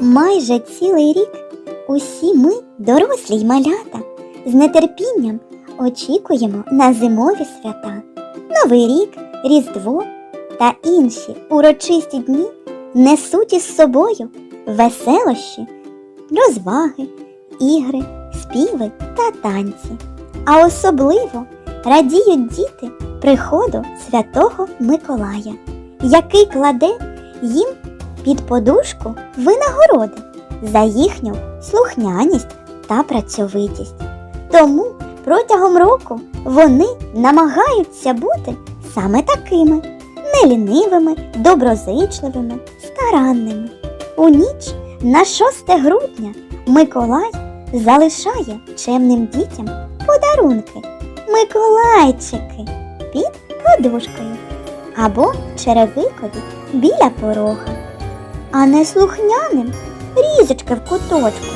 Майже цілий рік усі ми, дорослі й малята, з нетерпінням очікуємо на зимові свята. Новий рік, Різдво та інші урочисті дні несуть із собою веселощі, розваги, ігри, співи та танці. А особливо радіють діти приходу святого Миколая, який кладе їм під подушку винагороди за їхню слухняність та працьовитість. Тому протягом року вони намагаються бути саме такими нелінивими, доброзичливими, старанними. У ніч на 6 грудня Миколай залишає чемним дітям подарунки Миколайчики під подушкою або черевикові біля порога, а не слухняним різочки в куточку.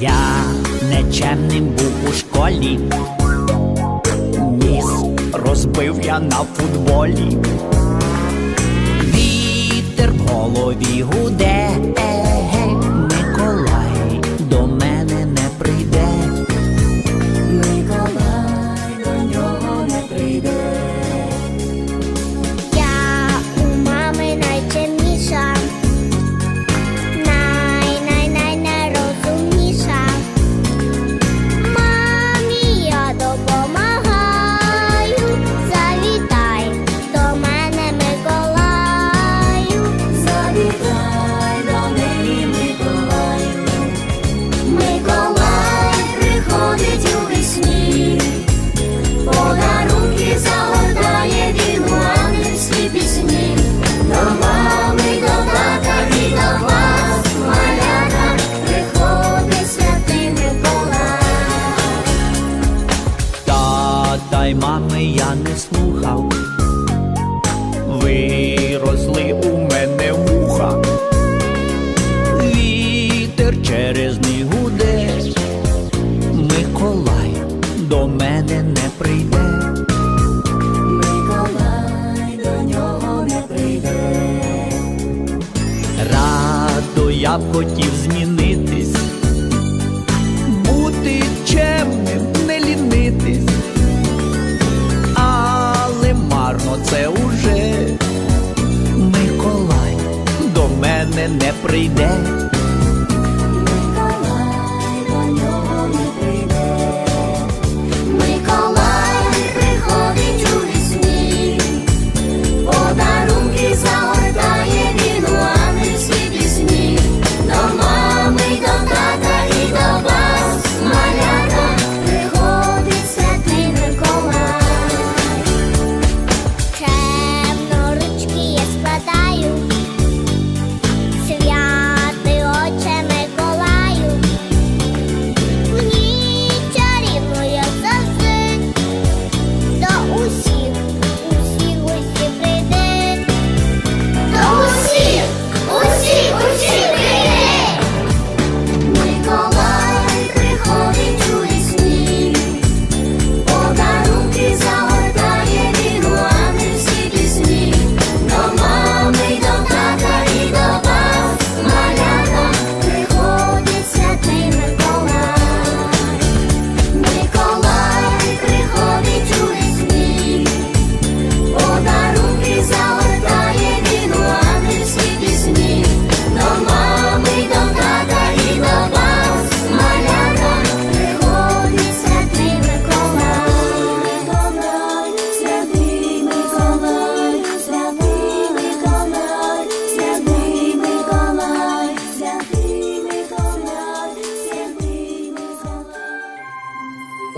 Я нечемним був у школі, ніс розбив я на футболі. Голові гуде, я б хотів змінитись, бути чемним, не лінитись, але марно це уже. Миколай до мене не прийде.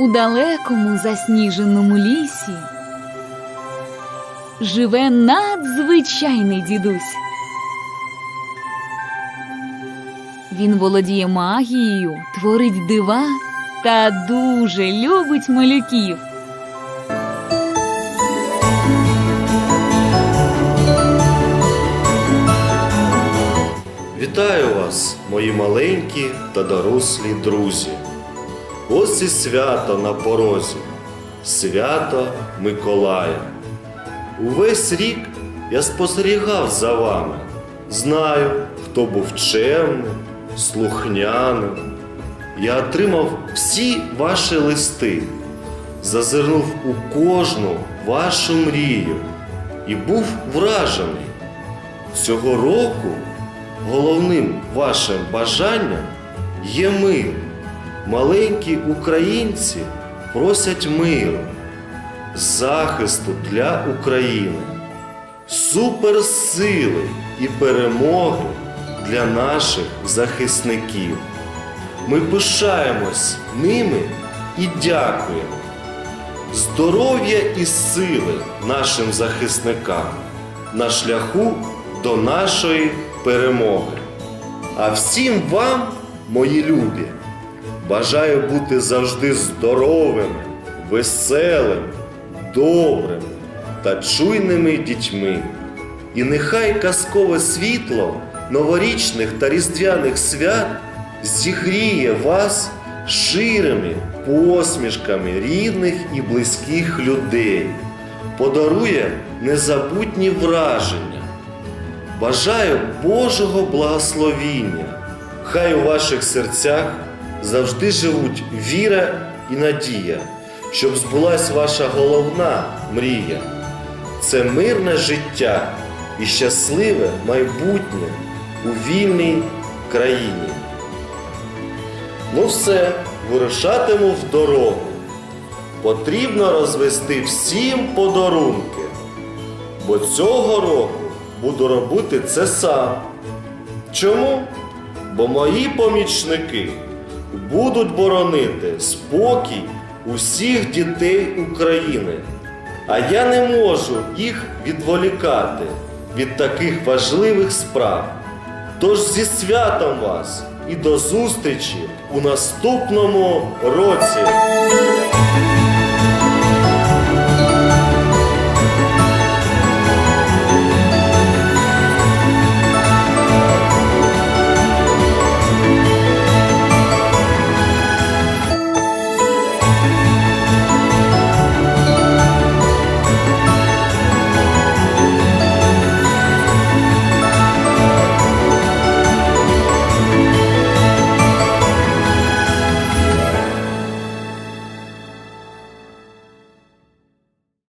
У далекому засніженому лісі живе надзвичайний дідусь. Він володіє магією, творить дива та дуже любить малюків. Вітаю вас, мої маленькі та дорослі друзі. Ось і свято на порозі, свято Миколая. Увесь рік я спостерігав за вами. Знаю, хто був чемним, слухняним. Я отримав всі ваші листи, зазирнув у кожну вашу мрію і був вражений. Цього року головним вашим бажанням є мир. Маленькі українці просять миру, захисту для України, суперсили і перемоги для наших захисників. Ми пишаємось ними і дякуємо. Здоров'я і сили нашим захисникам на шляху до нашої перемоги. А всім вам, мої любі, бажаю бути завжди здоровими, веселими, добрими та чуйними дітьми. І нехай казкове світло новорічних та різдвяних свят зігріє вас ширими посмішками рідних і близьких людей, подарує незабутні враження. Бажаю Божого благословіння. Хай у ваших серцях завжди живуть віра і надія, щоб збулась ваша головна мрія. Це мирне життя і щасливе майбутнє у вільній країні. Ну все, вирушатиму в дорогу. Потрібно розвести всім подарунки, бо цього року буду робити це сам. Чому? Бо мої помічники будуть боронити спокій усіх дітей України. А я не можу їх відволікати від таких важливих справ. Тож зі святом вас і до зустрічі у наступному році!